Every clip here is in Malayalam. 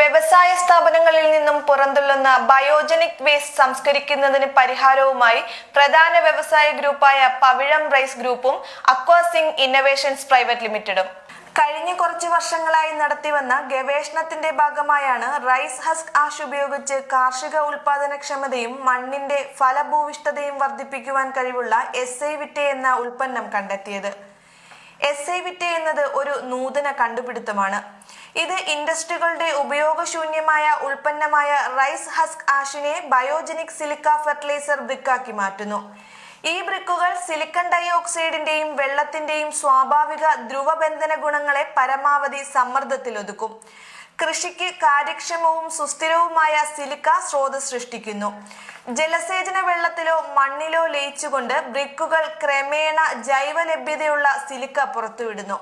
വ്യവസായ സ്ഥാപനങ്ങളിൽ നിന്നും പുറന്തള്ളുന്ന ബയോജനിക് വേസ്റ്റ് സംസ്കരിക്കുന്നതിന് പരിഹാരവുമായി പ്രധാന വ്യവസായ ഗ്രൂപ്പായ പവിഴം റൈസ് ഗ്രൂപ്പും അക്വാസിംഗ് ഇന്നവേഷൻസ് പ്രൈവറ്റ് ലിമിറ്റഡും. കഴിഞ്ഞ കുറച്ച് വർഷങ്ങളായി നടത്തിവന്ന ഗവേഷണത്തിന്റെ ഭാഗമായാണ് റൈസ് ഹസ്ക് ആഷ് ഉപയോഗിച്ച് കാർഷിക ഉൽപാദനക്ഷമതയും മണ്ണിന്റെ ഫലഭൂവിഷ്ഠതയും വർദ്ധിപ്പിക്കുവാൻ കഴിവുള്ള എസ് ഐ വിറ്റെ എന്ന ഉൽപ്പന്നം കണ്ടെത്തിയത്. എസ് ഐ വിറ്റെ എന്നത് ഒരു നൂതന കണ്ടുപിടുത്തമാണ്. ഇത് ഇൻഡസ്ട്രികളുടെ ഉപയോഗശൂന്യമായ ഉൽപ്പന്നമായ റൈസ് ഹസ്ക് ആഷിനെ ബയോജനിക് സിലിക്ക ഫെർട്ടിലൈസർ ബ്രിക്കാക്കി മാറ്റുന്നു. ഈ ബ്രിക്കുകൾ സിലിക്കൺ ഡൈ ഓക്സൈഡിന്റെയും വെള്ളത്തിന്റെയും സ്വാഭാവിക ധ്രുവബന്ധന ഗുണങ്ങളെ പരമാവധി സമ്മർദ്ദത്തിലൊതുക്കും. കൃഷിക്ക് കാര്യക്ഷമവും സുസ്ഥിരവുമായ സിലിക്ക സ്രോതസ് സൃഷ്ടിക്കുന്നു. ജലസേചന വെള്ളത്തിലോ മണ്ണിലോ ലയിച്ചുകൊണ്ട് ബ്രിക്കുകൾ ക്രമേണ ജൈവ ലഭ്യതയുള്ള സിലിക്ക പുറത്തുവിടുന്നു.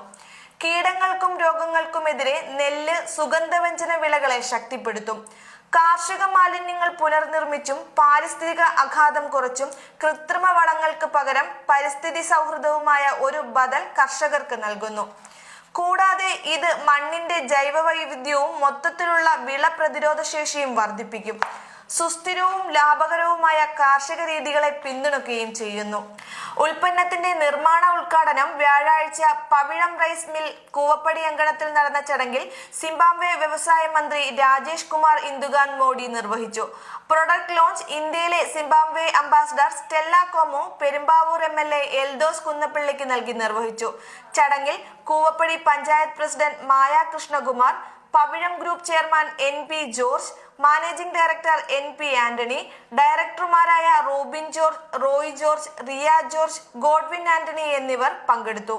കീടങ്ങൾക്കും രോഗങ്ങൾക്കുമെതിരെ നെല്ല് സുഗന്ധവ്യഞ്ജന വിളകളെ ശക്തിപ്പെടുത്തും. കാർഷിക മാലിന്യങ്ങൾ പുനർനിർമ്മിച്ചും പാരിസ്ഥിതിക അഘാതം കുറച്ചും കൃത്രിമ വളങ്ങൾക്ക് പകരം പരിസ്ഥിതി സൗഹൃദവുമായ ഒരു ബദൽ കർഷകർക്ക് നൽകുന്നു. കൂടാതെ ഇത് മണ്ണിന്റെ ജൈവ വൈവിധ്യവും മൊത്തത്തിലുള്ള വിള പ്രതിരോധ ശേഷിയും വർദ്ധിപ്പിക്കും. സുസ്ഥിരവും ലാഭകരവുമായ കാർഷിക രീതികളെ പിന്തുണയ്ക്കുകയും ചെയ്യുന്നു. ഉൽപ്പന്നത്തിന്റെ നിർമ്മാണ ഉദ്ഘാടനം വ്യാഴാഴ്ച പവിഴം റൈസ് മിൽ കൂവപ്പടി അങ്കണത്തിൽ നടന്ന ചടങ്ങിൽ സിംബാബ്വെ വ്യവസായ മന്ത്രി രാജേഷ് കുമാർ ഇന്ദുഗാൻ മോഡി നിർവഹിച്ചു. പ്രൊഡക്ട് ലോഞ്ച് ഇന്ത്യയിലെ Zimbabwe ambassador Stella Nkomo Perumbavoor M L A Eldhose കുന്നപ്പിള്ളിക്ക് നൽകി നിർവഹിച്ചു. ചടങ്ങിൽ Koovappady panchayat president Maya Krishnakumar Pavizham group chairman N P George managing director N P Antony ഡയറക്ടർമാരായ Robin George Roy George Riya George Godwin Antony എന്നിവർ പങ്കെടുത്തു.